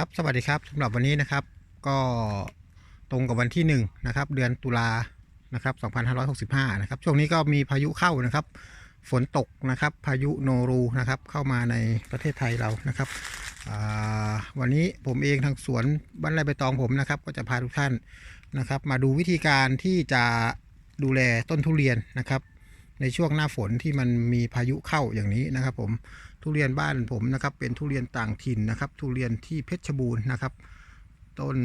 ครับสวัสดีครับสำหรับวันนี้นะครับ ก็ตรงกับวันที่1นะครับ เดือนตุลานะครับ2565 นะครับ ช่วงนี้ก็มีพายุเข้านะครับ ฝนตกนะครับ พายุโนรูนะครับ เข้ามาในประเทศไทยเรานะครับวันนี้ผมเองทางสวนบ้านไร่ใบตองผมนะครับ ก็จะพาทุกท่านนะครับ มาดูวิธีการที่จะดูแลต้นทุเรียนนะครับ ในช่วงหน้าฝนที่มันมีพายุเข้าอย่างนี้นะครับ ผมทุเรียนบ้านผมนะครับ เป็นทุเรียนต่างถิ่นนะครับ ทุเรียนที่เพชรบูรณ์นะครับ ต้น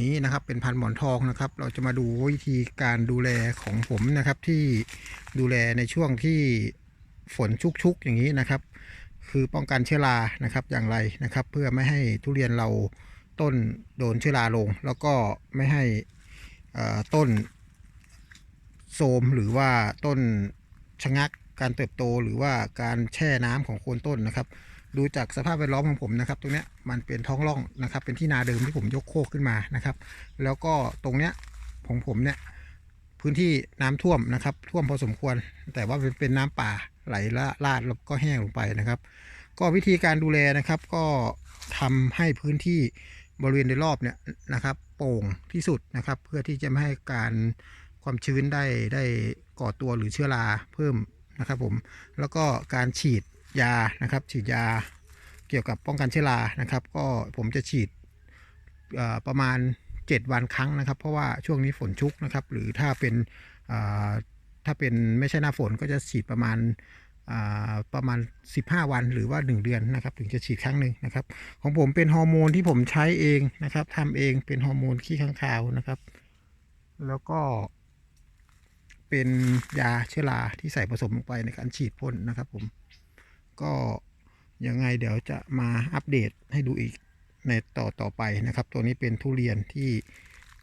นี้นะครับเป็นพันธุ์หมอนทองนะครับ เราจะมาดูวิธีการดูแลของผมนะครับ ที่ดูแลในช่วงที่ฝนชุกๆอย่างนี้นะครับ คือป้องกันเชื้อรานะครับอย่างไรนะครับ เพื่อไม่ให้ทุเรียนเราต้นโดนเชื้อราลง แล้วก็ไม่ให้อ่อต้นโทมหรือว่าต้น ชะงักการเติบโตหรือว่าการแช่น้ำของโคนต้นนะครับ ดูจากสภาพแวดล้อมของผมนะครับ ตรงเนี้ยมันเป็นท้องร่องนะครับ เป็นที่นาเดิมที่ผมยกโคกขึ้นมานะครับ แล้วก็ตรงเนี้ยของผมเนี่ยพื้นที่น้ำท่วมนะครับ ท่วมพอสมควร แต่ว่าเป็นปนน้ำป่าไหลละลาดแล้วก็แห้งลงไปนะครับ ก็วิธีการดูแลนะครับ ก็ทำให้พื้นที่บริเวณโดยรอบเนี่ยนะครับ โป่งที่สุดนะครับ เพื่อที่จะไม่ให้การ ความชื้นได้ได้ก่อตัวหรือเชื้อราเพิ่มนะครับผมแล้วก็การฉีดยานะครับ ฉีดยาเกี่ยวกับป้องกันเชื้อรานะครับ ก็ผมจะฉีดประมาณ 7 วันครั้งนะครับ เพราะว่าช่วงนี้ฝนชุกนะครับ หรือถ้าเป็นถ้าเป็นไม่ใช่หน้าฝนก็จะฉีดประมาณประมาณ 15 วันหรือว่า 1 เดือนนะครับ ถึงจะฉีดครั้งหนึ่งนะครับ ของผมเป็นฮอร์โมนที่ผมใช้เองนะครับทำเองเป็นฮอร์โมนขี้ข้างคาวนะครับ แล้วก็ เป็นยาเชื้อราที่ใส่ผสมลงไปในการฉีดพ่นนะครับผม ก็ยังไงเดี๋ยวจะมาอัปเดตให้ดูอีกในต่อต่อไปนะครับ ตัวนี้เป็นทุเรียนที่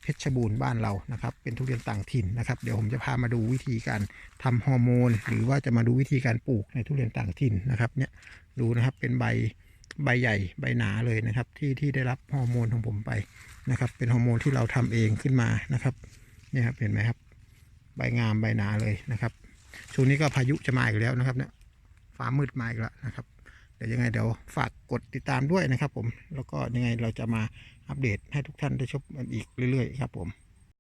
เพชรบูรณ์บ้านเรานะครับ เป็นทุเรียนต่างถิ่นนะครับ เดี๋ยวผมจะพามาดูวิธีการทำฮอร์โมน หรือว่าจะมาดูวิธีการปลูกในทุเรียนต่างถิ่นนะครับ เนี่ยดูนะครับเป็นใบใบใหญ่ใบหนาเลยนะครับ ที่ที่ได้รับฮอร์โมนของผมไปนะครับ เป็นฮอร์โมนที่เราทำเองขึ้นมานะครับเนี่ยครับเห็นไหมครับ ใบงามใบหนาเลยนะครับ ช่วงนี้ก็พายุจะมาอีกแล้วนะครับเนี่ยฟ้ามืดมาอีกแล้วนะครับ เดี๋ยวยังไงเดี๋ยวฝากกดติดตามด้วยนะครับผม แล้วก็ยังไงเราจะมาอัปเดตให้ทุกท่านได้ชมกันอีกเรื่อยๆครับผม